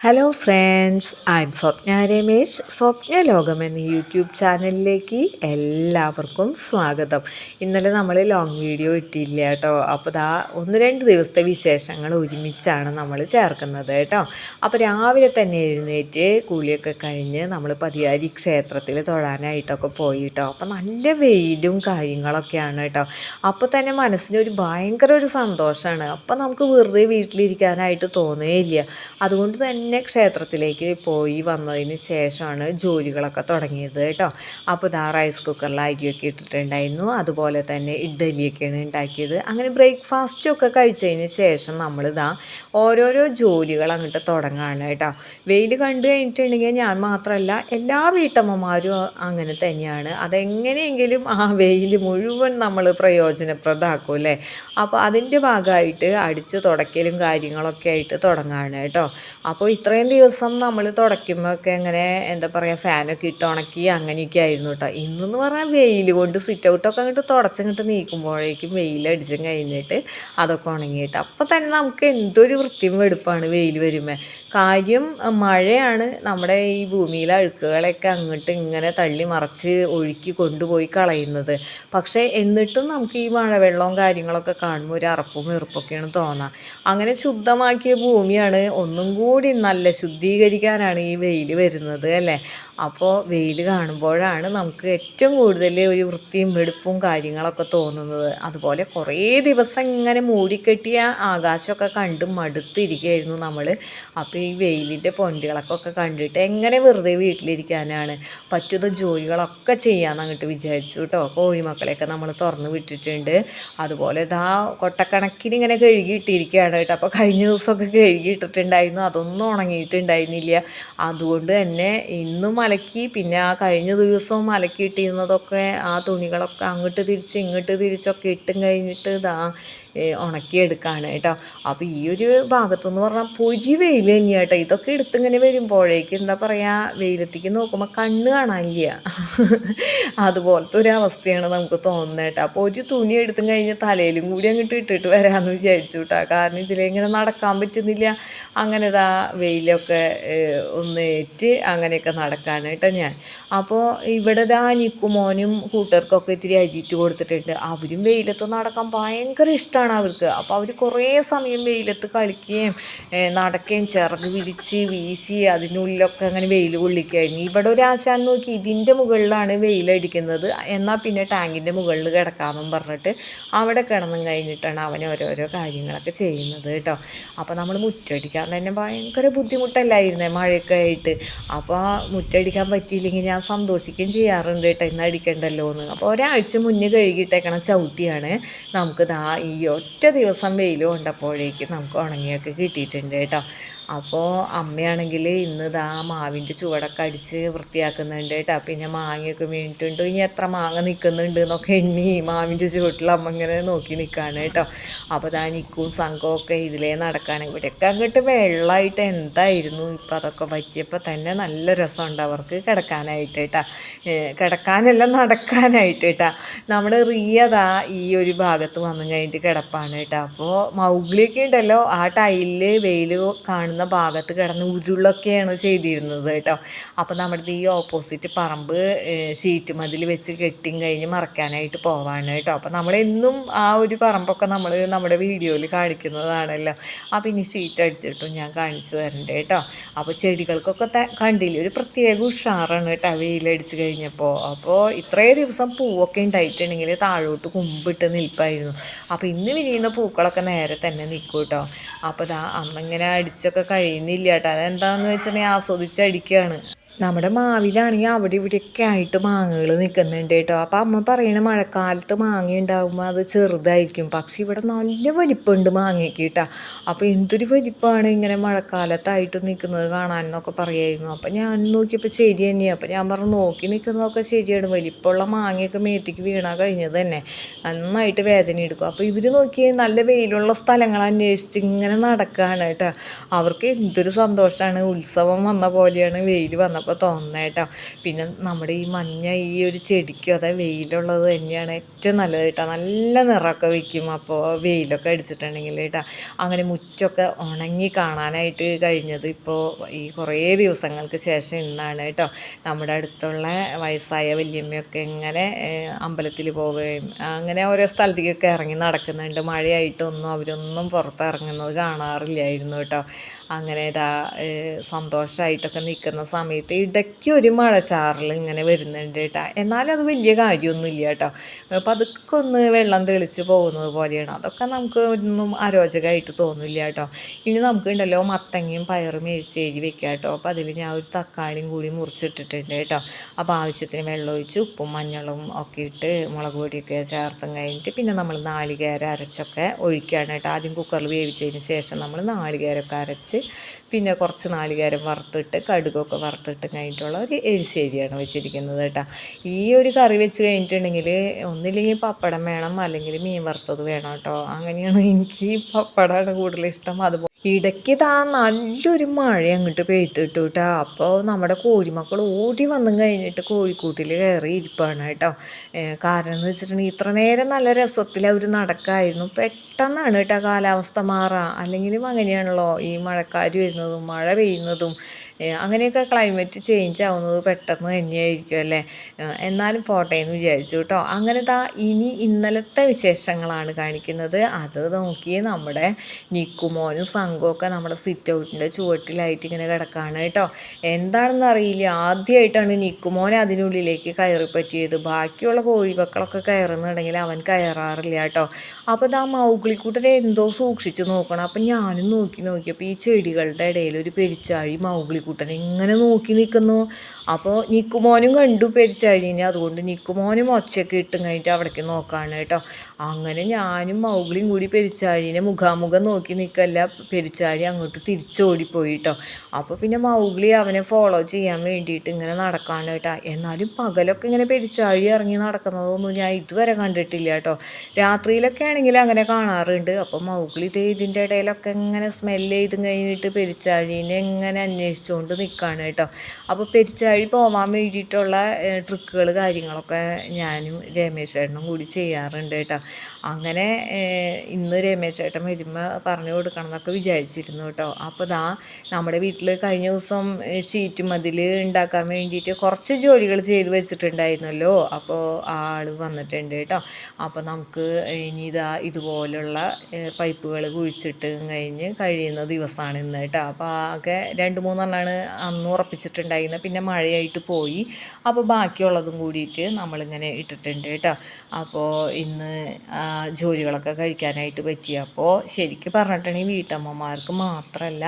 Hello friends I am Swapna Ramesh Swapna ലോകം എന്ന YouTube ചാനലിലേക്ക് എല്ലാവർക്കും സ്വാഗതം. ഇന്നലെ നമ്മൾ ലോങ് വീഡിയോ ഇട്ടില്ല കേട്ടോ. അപ്പോൾ ദാ ഒന്ന് രണ്ട് ദിവസത്തെ വിശേഷങ്ങൾ ഒരുമിച്ചാണ് നമ്മൾ ചേർക്കുന്നത് കേട്ടോ. അപ്പോൾ രാവിലെ തന്നെ എഴുന്നേറ്റ് കൂലിയൊക്കെ കഴിഞ്ഞ് നമ്മൾ പതിയാരി ക്ഷേത്രത്തിൽ തൊഴാനായിട്ടൊക്കെ പോയി കേട്ടോ. അപ്പോൾ നല്ല വെയിലും കാര്യങ്ങളൊക്കെയാണ് കേട്ടോ. അപ്പോൾ തന്നെ മനസ്സിന് ഒരു ഭയങ്കര ഒരു സന്തോഷമാണ് അപ്പോൾ നമുക്ക് വെറുതെ വീട്ടിലിരിക്കാനായിട്ട് തോന്നുകയില്ല അതുകൊണ്ട് തന്നെ പിന്നെ ക്ഷേത്രത്തിലേക്ക് പോയി വന്നതിന് ശേഷമാണ് ജോലികളൊക്കെ തുടങ്ങിയത് കേട്ടോ. അപ്പോൾ ഇതാ റൈസ് കുക്കറിൽ അരിയൊക്കെ ഇട്ടിട്ടുണ്ടായിരുന്നു. അതുപോലെ തന്നെ ഇഡ്ഡലിയൊക്കെയാണ് ഉണ്ടാക്കിയത്. അങ്ങനെ ബ്രേക്ക്ഫാസ്റ്റൊക്കെ കഴിച്ചതിന് ശേഷം നമ്മളിതാ ഓരോരോ ജോലികൾ അങ്ങോട്ട് തുടങ്ങുകയാണ് കേട്ടോ. വെയിൽ കണ്ടു കഴിഞ്ഞിട്ടുണ്ടെങ്കിൽ ഞാൻ മാത്രമല്ല എല്ലാ വീട്ടമ്മമാരും അങ്ങനെ തന്നെയാണ്. അതെങ്ങനെയെങ്കിലും ആ വെയിൽ മുഴുവൻ നമ്മൾ പ്രയോജനപ്രദമാക്കും അല്ലേ? അപ്പോൾ അതിന്റെ ഭാഗമായിട്ട് അടിച്ച് തുടക്കലും കാര്യങ്ങളൊക്കെ ആയിട്ട് തുടങ്ങുകയാണ് കേട്ടോ. അപ്പോൾ ഇത്രയും ദിവസം നമ്മൾ തുടയ്ക്കുമ്പോൾ ഒക്കെ ഇങ്ങനെ എന്താ പറയുക ഫാനൊക്കെ ഇട്ട് ഉണക്കി അങ്ങനെയൊക്കെ ആയിരുന്നു കേട്ടോ ഇന്നെന്ന് പറഞ്ഞാൽ വെയിൽ കൊണ്ട് സിറ്റ് ഔട്ടൊക്കെ അങ്ങോട്ട് തുടച്ചങ്ങോട്ട് നീക്കുമ്പോഴേക്കും വെയിലടിച്ചും കഴിഞ്ഞിട്ട് അതൊക്കെ ഉണങ്ങിയിട്ട്. അപ്പോൾ തന്നെ നമുക്ക് എന്തൊരു വൃത്തിയും വെടുപ്പാണ് വെയിൽ വരുമ്പോൾ കാര്യം മഴയാണ് നമ്മുടെ ഈ ഭൂമിയിലെ അഴുക്കുകളൊക്കെ അങ്ങോട്ട് ഇങ്ങനെ തള്ളി മറച്ച് ഒഴുക്കി കൊണ്ടുപോയി കളയുന്നത്. പക്ഷേ എന്നിട്ടും നമുക്ക് ഈ മഴവെള്ളവും കാര്യങ്ങളൊക്കെ കാണുമ്പോൾ ഒരു അറപ്പും വെറുപ്പൊക്കെയാണ് തോന്നുക അങ്ങനെ ശുദ്ധമാക്കിയ ഭൂമിയാണ് ഒന്നും കൂടി നല്ല ശുദ്ധീകരിക്കാനാണ് ഈ വെയിൽ വരുന്നത് അല്ലേ? അപ്പോൾ വെയിൽ കാണുമ്പോഴാണ് നമുക്ക് ഏറ്റവും കൂടുതൽ ഒരു വൃത്തിയും വെടുപ്പും കാര്യങ്ങളൊക്കെ തോന്നുന്നത്. അതുപോലെ കുറേ ദിവസം ഇങ്ങനെ മൂടിക്കെട്ടിയ ആകാശമൊക്കെ കണ്ട് മടുത്തിരിക്കുകയായിരുന്നു നമ്മൾ അപ്പോൾ ഈ വെയിലിന്റെ പൊന്തികളൊക്കെ കണ്ടിട്ട് എങ്ങനെ വെറുതെ വീട്ടിലിരിക്കാനാണ്? പറ്റുന്ന ജോലികളൊക്കെ ചെയ്യാമെന്ന് അങ്ങോട്ട് വിചാരിച്ചു കേട്ടോ. കോഴിമക്കളെയൊക്കെ നമ്മൾ തുറന്ന് വിട്ടിട്ടുണ്ട്. അതുപോലെ ഇതാ കൊട്ടക്കണക്കിന് ഇങ്ങനെ കഴുകിയിട്ടിരിക്കുകയാണ് കേട്ടോ. അപ്പോൾ കഴിഞ്ഞ ദിവസമൊക്കെ കഴുകിയിട്ടിട്ടുണ്ടായിരുന്നു. അതൊന്നും ഉണങ്ങിയിട്ടുണ്ടായിരുന്നില്ല അതുകൊണ്ട് തന്നെ ഇന്നും അലക്കി പിന്നെ ആ കഴിഞ്ഞ ദിവസവും അലക്കിയിട്ടിരുന്നതൊക്കെ ആ തുണികളൊക്കെ അങ്ങോട്ട് തിരിച്ച് ഇങ്ങോട്ട് തിരിച്ചൊക്കെ ഇട്ടും കഴിഞ്ഞിട്ട് ഇതാ ഉണക്കിയെടുക്കുകയാണ് കേട്ടോ. അപ്പോൾ ഈ ഒരു ഭാഗത്തെന്ന് പറഞ്ഞാൽ പൊരി വെയിൽ തന്നെയാണ് കേട്ടോ. ഇതൊക്കെ എടുത്തിങ്ങനെ വരുമ്പോഴേക്ക് എന്താ പറയുക വെയിലത്തേക്ക് നോക്കുമ്പോൾ കണ്ണ് കാണാനില്ല. അതുപോലത്തെ ഒരു അവസ്ഥയാണ് നമുക്ക് തോന്നുന്നത് കേട്ടോ. അപ്പോൾ ഒരു തുണി എടുത്തും കഴിഞ്ഞ് തലയിലും കൂടി അങ്ങോട്ട് ഇട്ടിട്ട് വരാമെന്ന് വിചാരിച്ചു കേട്ടോ. കാരണം ഇതിലിങ്ങനെ നടക്കാൻ പറ്റുന്നില്ല. അങ്ങനെ ഇതാ വെയിലൊക്കെ ഒന്ന് ഏറ്റ് അങ്ങനെയൊക്കെ നടക്കാണ് കേട്ടോ ഞാൻ. അപ്പോൾ ഇവിടെ ദാ നിക്കുമോനും കൂട്ടർക്കൊക്കെ ഇത്തിരി അരിയിട്ട് കൊടുത്തിട്ടുണ്ട്. അവരും വെയിലത്ത് നടക്കാൻ ഭയങ്കര ഇഷ്ടമാണ് അവർക്ക്. അപ്പോൾ അവർ കുറേ സമയം വെയിലത്ത് കളിക്കുകയും നടക്കുകയും ചിറക് വിരിച്ച് വീശി അതിനുള്ളിലൊക്കെ അങ്ങനെ വെയിൽ കൊള്ളിക്കുകയായിരുന്നു ഇവിടെ ഒരു ആശാൻ നോക്കി ഇതിന്റെ മുകളിലാണ് വെയിലടിക്കുന്നത് എന്നാൽ പിന്നെ ടാങ്കിന്റെ മുകളിൽ കിടക്കാമെന്നും പറഞ്ഞിട്ട് അവിടെ കിടന്നും കഴിഞ്ഞിട്ടാണ് അവൻ ഓരോരോ കാര്യങ്ങളൊക്കെ ചെയ്യുന്നത് കേട്ടോ. അപ്പോൾ നമ്മൾ മുറ്റടിക്കാൻ തന്നെ ഭയങ്കര ബുദ്ധിമുട്ടല്ലായിരുന്നേ മഴയൊക്കെ ആയിട്ട്? അപ്പോൾ മുറ്റടിക്കാൻ പറ്റിയില്ലെങ്കിൽ ഞാൻ സന്തോഷിക്കുകയും ചെയ്യാറുണ്ട് കേട്ടോ ഇന്ന് അടിക്കണ്ടല്ലോ എന്ന്. അപ്പോൾ ഒരാഴ്ച മുന്നേ കഴുകിയിട്ടേക്കണ ചവിട്ടിയാണ് നമുക്ക് ദാ ഈ ഒറ്റ ദിവസം വെയിൽ കൊണ്ടപ്പോഴേക്ക് നമുക്ക് ഉണങ്ങിയൊക്കെ കിട്ടിയിട്ടുണ്ട് കേട്ടോ. അപ്പോൾ അമ്മയാണെങ്കിൽ ഇന്ന് ഇതാ മാവിന്റെ ചുവടൊക്കെ അടിച്ച് വൃത്തിയാക്കുന്നുണ്ട് കേട്ടോ പിന്നെ മാങ്ങയൊക്കെ വീണിട്ടുണ്ട്. ഇനി എത്ര മാങ്ങ നിൽക്കുന്നുണ്ട് എന്നൊക്കെ എണ്ണി മാവിന്റെ ചുവട്ടിൽ അമ്മ ഇങ്ങനെ നോക്കി നിൽക്കുകയാണ് കേട്ടോ. അപ്പോൾ താ നിൽക്കും സംഘമൊക്കെ ഇതിലേ നടക്കുകയാണ് ഇവിടെയൊക്കെ അങ്ങോട്ട് വെള്ളമായിട്ട് എന്തായിരുന്നു? ഇപ്പം അതൊക്കെ പറ്റിയപ്പോൾ തന്നെ നല്ല രസമുണ്ട് അവർക്ക് കിടക്കാനായിട്ട് കേട്ടോ. കിടക്കാനല്ല നടക്കാനായിട്ട് കേട്ടോ. നമ്മുടെ റിയതാ ഈ ഒരു ഭാഗത്ത് വന്നു കഴിഞ്ഞിട്ട് കിടപ്പാണ് കേട്ടോ. അപ്പോൾ മൗഗ്ലിയൊക്കെ ഉണ്ടല്ലോ ആ ടൈലിൽ വെയിൽ കാണുന്ന കിടക്കുന്ന ഭാഗത്ത് കിടന്ന് ഉരുളൊക്കെയാണ് ചെയ്തിരുന്നത് കേട്ടോ. അപ്പോൾ നമ്മുടെ ഈ ഓപ്പോസിറ്റ് പറമ്പ് ഷീറ്റ് മതിൽ വെച്ച് കെട്ടിയും കഴിഞ്ഞ് മറക്കാനായിട്ട് പോവാണ് കേട്ടോ. അപ്പോൾ നമ്മളെന്നും ആ ഒരു പറമ്പൊക്കെ നമ്മൾ നമ്മുടെ വീഡിയോയിൽ കാണിക്കുന്നതാണല്ലോ. അപ്പോൾ ഇനി ഷീറ്റ് അടിച്ചിട്ടും ഞാൻ കാണിച്ചു തരണ്ട് കേട്ടോ. അപ്പോൾ ചെടികൾക്കൊക്കെ കണ്ടില്ല ഒരു പ്രത്യേക ഉഷാറാണ് കേട്ടോ വെയിലടിച്ച് കഴിഞ്ഞപ്പോൾ അപ്പോൾ ഇത്രയും ദിവസം പൂവൊക്കെ ഉണ്ടായിട്ടുണ്ടെങ്കിൽ താഴോട്ട് കുമ്പിട്ട് നിൽപ്പായിരുന്നു. അപ്പോൾ ഇന്ന് വിരിയുന്ന പൂക്കളൊക്കെ നേരെ തന്നെ നിൽക്കും കേട്ടോ. അപ്പോൾ ദാ അമ്മ ഇങ്ങനെ അടിച്ചൊക്കെ കഴിയുന്നില്ല കേട്ടോ അതെന്താണെന്ന് വെച്ചിട്ടുണ്ടെങ്കിൽ ആസ്വദിച്ചടിക്കുകയാണ് നമ്മുടെ മാവിലാണെങ്കിൽ അവിടെ ഇവിടെയൊക്കെ ആയിട്ട് മാങ്ങകൾ നിൽക്കുന്നുണ്ട് കേട്ടോ. അപ്പം അമ്മ പറയണ മഴക്കാലത്ത് മാങ്ങ ഉണ്ടാകുമ്പോൾ അത് ചെറുതായിരിക്കും. പക്ഷെ ഇവിടെ നല്ല വലിപ്പമുണ്ട് മാങ്ങയ്ക്ക് കേട്ടോ. അപ്പോൾ എന്തൊരു വലിപ്പമാണ് ഇങ്ങനെ മഴക്കാലത്തായിട്ട് നിൽക്കുന്നത് കാണാനെന്നൊക്കെ പറയായിരുന്നു. അപ്പം ഞാൻ നോക്കിയപ്പോൾ ശരി തന്നെയാണ് അപ്പം ഞാൻ പറഞ്ഞു നോക്കി നിൽക്കുന്നതൊക്കെ ശരിയാണ്. വലിപ്പമുള്ള മാങ്ങയൊക്കെ മേത്തേക്ക് വീണാൽ കഴിഞ്ഞത് തന്നെ. നന്നായിട്ട് വേദന എടുക്കും. അപ്പോൾ ഇവർ നോക്കി നല്ല വെയിലുള്ള സ്ഥലങ്ങൾ അന്വേഷിച്ച് ഇങ്ങനെ നടക്കുകയാണ് കേട്ടോ. അവർക്ക് എന്തൊരു സന്തോഷമാണ് ഉത്സവം വന്ന പോലെയാണ് വെയിൽ വന്നപ്പോൾ കണ്ടപ്പോൾ തോന്നുന്നത് കേട്ടോ പിന്നെ നമ്മുടെ ഈ മഞ്ഞ ഈ ഒരു ചെടിക്കും അതായത് വെയിലുള്ളത് തന്നെയാണ് ഏറ്റവും നല്ലത് കേട്ടോ നല്ല നിറമൊക്കെ വയ്ക്കും അപ്പോൾ വെയിലൊക്കെ അടിച്ചിട്ടുണ്ടെങ്കിൽ കേട്ടോ അങ്ങനെ മുറ്റൊക്കെ ഉണങ്ങി കാണാനായിട്ട് കഴിഞ്ഞത് ഇപ്പോൾ ഈ കുറേ ദിവസങ്ങൾക്ക് ശേഷം ഇന്നാണ് കേട്ടോ നമ്മുടെ അടുത്തുള്ള വയസ്സായ വല്യമ്മയൊക്കെ ഇങ്ങനെ അമ്പലത്തിൽ പോവുകയും അങ്ങനെ ഓരോ സ്ഥലത്തേക്കൊക്കെ ഇറങ്ങി നടക്കുന്നുണ്ട്. മഴയായിട്ടൊന്നും അവരൊന്നും പുറത്തിറങ്ങുന്നത് കാണാറില്ലായിരുന്നു കേട്ടോ അങ്ങനെ ഇതാ സന്തോഷമായിട്ടൊക്കെ നിൽക്കുന്ന സമയത്ത് ഇടയ്ക്ക് ഒരു മഴച്ചാറിൽ ഇങ്ങനെ വരുന്നുണ്ട് കേട്ടോ. എന്നാലും അത് വലിയ കാര്യമൊന്നുമില്ല കേട്ടോ. പതുക്കെ ഒന്ന് വെള്ളം തെളിച്ച് പോകുന്നത് പോലെയാണ്. അതൊക്കെ നമുക്ക് ഒന്നും അരോചകമായിട്ട് തോന്നില്ല കേട്ടോ. ഇനി നമുക്ക് ഉണ്ടല്ലോ മത്തങ്ങയും പയറും എരിശ്ശേരി വെക്കാം കേട്ടോ. അപ്പോൾ അതിൽ ഞാൻ ഒരു തക്കാളിയും കൂടി മുറിച്ചിട്ടിട്ടുണ്ട് കേട്ടോ. അപ്പോൾ ആവശ്യത്തിന് വെള്ളം ഒഴിച്ച് ഉപ്പും മഞ്ഞളും ഒക്കെ ഇട്ട് മുളക് പൊടിയൊക്കെ ചേർത്തും കഴിഞ്ഞിട്ട് പിന്നെ നമ്മൾ നാളികേരം അരച്ചൊക്കെ ഒഴിക്കുകയാണ് കേട്ടോ. ആദ്യം കുക്കറിൽ വേവിച്ചതിന് ശേഷം നമ്മൾ നാളികേരമൊക്കെ അരച്ച് പിന്നെ കുറച്ച് നാളികേരം വറുത്തിട്ട് കടുകൊക്കെ വറുത്തിട്ട് കഴിഞ്ഞിട്ടുള്ള ഒരു എരിശ്ശേരിയാണ് വെച്ചിരിക്കുന്നത് കേട്ടോ. ഈ ഒരു കറി വെച്ച് കഴിഞ്ഞിട്ടുണ്ടെങ്കിൽ ഒന്നില്ലെങ്കിൽ പപ്പടം വേണം അല്ലെങ്കിൽ മീൻ വറുത്തത് വേണം കേട്ടോ. അങ്ങനെയാണ് എനിക്ക് പപ്പടമാണ് കൂടുതൽ ഇഷ്ടം. അതുപോലെ ഇടയ്ക്ക് താ നല്ലൊരു മഴ അങ്ങോട്ട് പെയ്തിട്ടു കേട്ടോ അപ്പോൾ നമ്മുടെ കോഴിമക്കൾ ഓടി വന്നും കഴിഞ്ഞിട്ട് കോഴിക്കൂട്ടിൽ കയറി ഇരിപ്പാണ് കേട്ടോ. കാരണം എന്ന് വെച്ചിട്ടുണ്ടെങ്കിൽ ഇത്ര നേരം നല്ല രസത്തിൽ അവർ നടക്കായിരുന്നു. പെട്ടെന്നാണ് കേട്ടോ കാലാവസ്ഥ മാറുക അല്ലെങ്കിലും അങ്ങനെയാണല്ലോ ഈ മഴക്കാർ വരുന്നതും മഴ പെയ്യുന്നതും. അങ്ങനെയൊക്കെ ക്ലൈമറ്റ് ചേഞ്ച് ആവുന്നത് പെട്ടെന്ന് തന്നെയായിരിക്കും അല്ലേ? എന്നാലും പോട്ടെ എന്ന് വിചാരിച്ചു കേട്ടോ. അങ്ങനെ താ ഇനി ഇന്നലത്തെ വിശേഷങ്ങളാണ് കാണിക്കുന്നത്. അത് നോക്കി നമ്മുടെ നിക്കുമോനും സംഘമൊക്കെ നമ്മുടെ സിറ്റ് ഔട്ടിന്റെ ചുവട്ടിലായിട്ട് ഇങ്ങനെ കിടക്കുകയാണ് കേട്ടോ. എന്താണെന്ന് അറിയില്ല. ആദ്യമായിട്ടാണ് നിക്കുമോനെ അതിനുള്ളിലേക്ക് കയറി പറ്റിയത് ബാക്കിയുള്ള കോഴിമക്കളൊക്കെ കയറുന്നുണ്ടെങ്കിൽ അവൻ കയറാറില്ല കേട്ടോ. അപ്പോൾ ഇതാ മൗഗ്ലിക്കൂട്ടനെ എന്തോ സൂക്ഷിച്ച് നോക്കണം. അപ്പം ഞാനും നോക്കി നോക്കിയപ്പോൾ ഈ ചെടികളുടെ ഇടയിൽ ഒരു പെരിച്ചാഴി മൗഗ്ലി കുട്ടൻ ഇങ്ങനെ നോക്കി നിൽക്കുന്നു അപ്പോൾ നിക്കുമോനും കണ്ടു പെരിച്ചഴിഞ്ഞ് അതുകൊണ്ട് നിക്കുമോനും ഒച്ചയൊക്കെ ഇട്ടും കഴിഞ്ഞിട്ട് അവിടേക്ക് നോക്കാണ് കേട്ടോ. അങ്ങനെ ഞാനും മൗഗ്ലിയും കൂടി പെരിച്ചാഴിനെ മുഖാമുഖം നോക്കി നിൽക്കല്ല പെരിച്ചാഴി അങ്ങോട്ട് തിരിച്ചോടിപ്പോയി കേട്ടോ. അപ്പോൾ പിന്നെ മൗഗ്ലി അവനെ ഫോളോ ചെയ്യാൻ വേണ്ടിയിട്ട് ഇങ്ങനെ നടക്കാണ് കേട്ടോ. എന്നാലും പകലൊക്കെ ഇങ്ങനെ പെരിച്ചാഴി ഇറങ്ങി നടക്കുന്നതൊന്നും ഞാൻ ഇതുവരെ കണ്ടിട്ടില്ല കേട്ടോ. രാത്രിയിലൊക്കെ ആണെങ്കിൽ അങ്ങനെ കാണാറുണ്ട്. അപ്പോൾ മൗഗ്ലി ഇതിന്റെ ഇടയിലൊക്കെ ഇങ്ങനെ സ്മെല്ല് ചെയ്ത് കഴിഞ്ഞിട്ട് പെരിച്ചാഴീനെ എങ്ങനെ അന്വേഷിച്ചുകൊണ്ട് നിൽക്കുകയാണ് കേട്ടോ. അപ്പോൾ പെരിച്ചാഴി വഴി പോകാൻ വേണ്ടിയിട്ടുള്ള ട്രിക്കുകൾ കാര്യങ്ങളൊക്കെ ഞാനും രമേശ് ചേട്ടനും കൂടി ചെയ്യാറുണ്ട് കേട്ടോ. അങ്ങനെ ഇന്ന് രമേശ് ചേട്ടൻ വരുമ്പോൾ പറഞ്ഞു കൊടുക്കണം എന്നൊക്കെ വിചാരിച്ചിരുന്നു കേട്ടോ. അപ്പോൾ ദാ നമ്മുടെ വീട്ടിൽ കഴിഞ്ഞ ദിവസം ഷീറ്റ് മതിൽ ഉണ്ടാക്കാൻ വേണ്ടിയിട്ട് കുറച്ച് ജോലികൾ ചെയ്ത് വെച്ചിട്ടുണ്ടായിരുന്നല്ലോ. അപ്പോൾ ആൾ വന്നിട്ടുണ്ട് കേട്ടോ. അപ്പോൾ നമുക്ക് ഇനി ഇതാ ഇതുപോലുള്ള പൈപ്പുകൾ കുഴിച്ചിട്ട് കഴിഞ്ഞ് കഴിയുന്ന ദിവസമാണ് ഇന്ന് കേട്ടോ. അപ്പോൾ ആകെ രണ്ട് മൂന്നെണ്ണമാണ് അന്ന് ഉറപ്പിച്ചിട്ടുണ്ടായിരുന്നത് പിന്നെ മഴ മഴയായിട്ട് പോയി. അപ്പോൾ ബാക്കിയുള്ളതും കൂടിയിട്ട് നമ്മളിങ്ങനെ ഇട്ടിട്ടുണ്ട് കേട്ടോ. അപ്പോൾ ഇന്ന് ജോലികളൊക്കെ കഴിക്കാനായിട്ട് പറ്റി. അപ്പോൾ ശരിക്കും പറഞ്ഞിട്ടുണ്ടെങ്കിൽ വീട്ടമ്മമാർക്ക് മാത്രമല്ല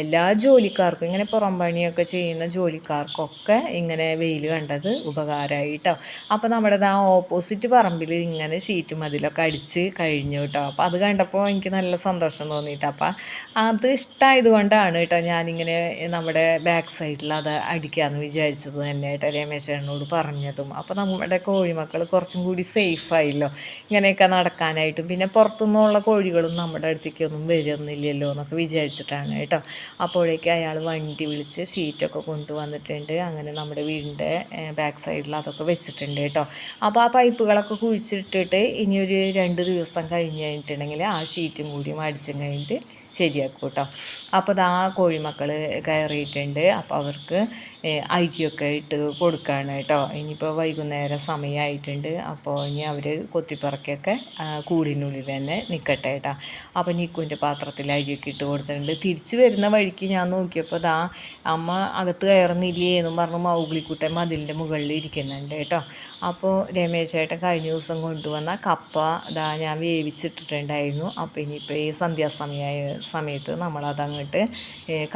എല്ലാ ജോലിക്കാർക്കും ഇങ്ങനെ പുറം പണിയൊക്കെ ചെയ്യുന്ന ജോലിക്കാർക്കൊക്കെ ഇങ്ങനെ വെയിൽ കണ്ടത് ഉപകാരമായിട്ടോ അപ്പോൾ നമ്മുടെ ആ ഓപ്പോസിറ്റ് പറമ്പിൽ ഇങ്ങനെ ഷീറ്റ് മതിലൊക്കെ അടിച്ച് കഴിഞ്ഞു കേട്ടോ. അപ്പോൾ അത് കണ്ടപ്പോൾ എനിക്ക് നല്ല സന്തോഷം തോന്നിയിട്ട് അപ്പോൾ അത് ഇഷ്ടമായത് കൊണ്ടാണ് കേട്ടോ ഞാനിങ്ങനെ നമ്മുടെ ബാക്ക് സൈഡിൽ അത് അടിക്കാമെന്ന് വിചാരിച്ചു വിചാരിച്ചത് തന്നെ കേട്ടോ രമേശനോട് പറഞ്ഞതും. അപ്പോൾ നമ്മുടെ കോഴിമക്കൾ കുറച്ചും കൂടി സേഫായില്ലോ ഇങ്ങനെയൊക്കെ നടക്കാനായിട്ടും പിന്നെ പുറത്തുനിന്നുള്ള കോഴികളും നമ്മുടെ അടുത്തേക്കൊന്നും വരുന്നില്ലല്ലോ എന്നൊക്കെ വിചാരിച്ചിട്ടാണ് കേട്ടോ. അപ്പോഴേക്കും അയാൾ വണ്ടി വിളിച്ച് ഷീറ്റൊക്കെ കൊണ്ടുവന്നിട്ടുണ്ട്. അങ്ങനെ നമ്മുടെ വീടിന്റെ ബാക്ക് സൈഡിൽ അതൊക്കെ വെച്ചിട്ടുണ്ട് കേട്ടോ. അപ്പോൾ ആ പൈപ്പുകളൊക്കെ കുഴിച്ചിട്ടിട്ട് ഇനിയൊരു രണ്ട് ദിവസം കഴിഞ്ഞ് കഴിഞ്ഞിട്ടുണ്ടെങ്കിൽ ആ ഷീറ്റും കൂടി അടിച്ചും കഴിഞ്ഞിട്ട് ശരിയാക്കും കേട്ടോ അപ്പോൾ ആ കോഴിമക്കൾ കയറിയിട്ടുണ്ട്. അപ്പോൾ അവർക്ക് അരിയൊക്കെ ഇട്ട് കൊടുക്കുകയാണ് കേട്ടോ ഇനിയിപ്പോൾ വൈകുന്നേരം സമയമായിട്ടുണ്ട് അപ്പോൾ ഇനി അവർ കൊത്തിപ്പറക്കൊക്കെ കൂടിനുള്ളിൽ തന്നെ നിൽക്കട്ടെ കേട്ടോ അപ്പോൾ നിക്കുവിന്റെ പാത്രത്തിൽ അരിയൊക്കെ ഇട്ട് കൊടുത്തിട്ടുണ്ട്. തിരിച്ചു വരുന്ന വഴിക്ക് ഞാൻ നോക്കിയപ്പോൾ ദാ അമ്മ അകത്ത് കയറുന്നില്ലേ എന്നും പറഞ്ഞ് മൗഗ്ലിക്കുട്ടൻ മതിലിന്റെ മുകളിൽ ഇരിക്കുന്നുണ്ട് കേട്ടോ അപ്പോൾ രമേശ് ചേട്ടൻ കഴിഞ്ഞ ദിവസം കൊണ്ടുവന്ന കപ്പ ഇതാ ഞാൻ വേവിച്ചിട്ടിട്ടുണ്ടായിരുന്നു. അപ്പോൾ ഇനിയിപ്പോൾ ഈ സന്ധ്യാസമയ സമയത്ത് നമ്മളതങ്ങോട്ട്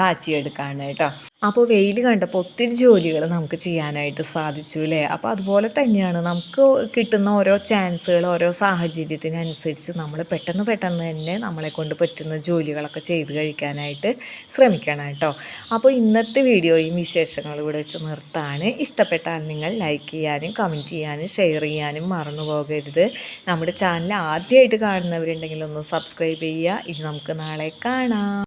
കാച്ചിയെടുക്കാണ് കേട്ടോ അപ്പോൾ വെയിൽ കണ്ടപ്പോൾ ഒത്തിരി ജോലികൾ നമുക്ക് ചെയ്യാനായിട്ട് സാധിച്ചു അല്ലേ അപ്പോൾ അതുപോലെ തന്നെയാണ് നമുക്ക് കിട്ടുന്ന ഓരോ ചാൻസുകൾ ഓരോ സാഹചര്യത്തിനനുസരിച്ച് നമ്മൾ പെട്ടെന്ന് പെട്ടെന്ന് തന്നെ നമ്മളെ കൊണ്ട് പറ്റുന്ന ജോലികളൊക്കെ ചെയ്ത് കഴിക്കാനായിട്ട് ശ്രമിക്കണം കേട്ടോ അപ്പോൾ ഇന്നത്തെ വീഡിയോയും വിശേഷങ്ങളും ഇവിടെ വെച്ച് നിർത്താണ്. ഇഷ്ടപ്പെട്ടാൽ നിങ്ങൾ ലൈക്ക് ചെയ്യാനും കമന്റ് ചെയ്യാനും ഷെയർ ചെയ്യാനും മറന്നു പോകരുത്. നമ്മുടെ ചാനൽ ആദ്യമായിട്ട് കാണുന്നവരുണ്ടെങ്കിൽ ഒന്ന് സബ്സ്ക്രൈബ് ചെയ്യുക. ഇനി നമുക്ക് നാളെ കാണാം.